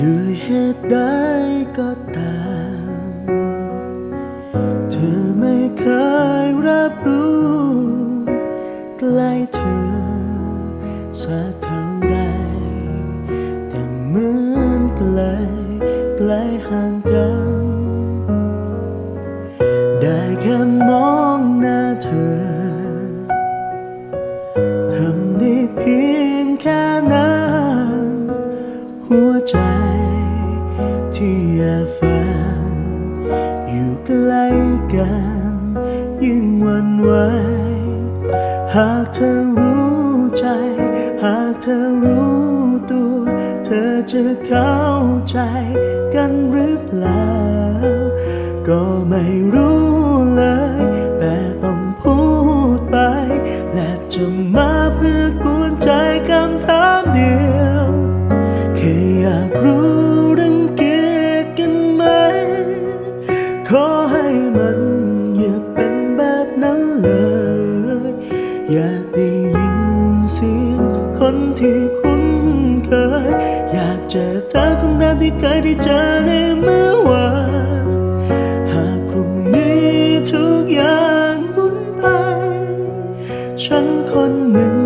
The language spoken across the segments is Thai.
ด้วยเหตุใดก็ตาม เธอไม่เคยรับรู้ใกล้เธอสักเท่าใดแต่เหมือนไกลไกลห่างกัน ได้แค่มองหน้าเธอ อยาฝัน อยู่ใกล้กัน ยิ่งหวันไหวหากเธอรู้ใจ หากเธอรู้ตัว เธอจะเข้าใจกันหรือเปล่า ก็ไม่รู้ คนที่คุ้นเคย อยากเจอเธอคนเดิมที่เคยได้เจอในเมื่อวานหากพรุ่งนี้ทุกอย่างหมุนไป ฉันคนหนึ่ง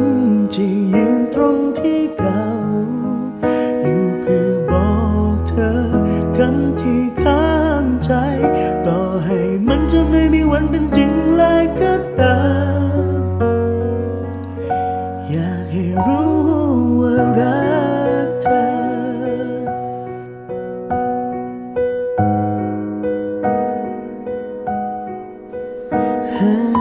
จะยืนตรงที่เก่า หา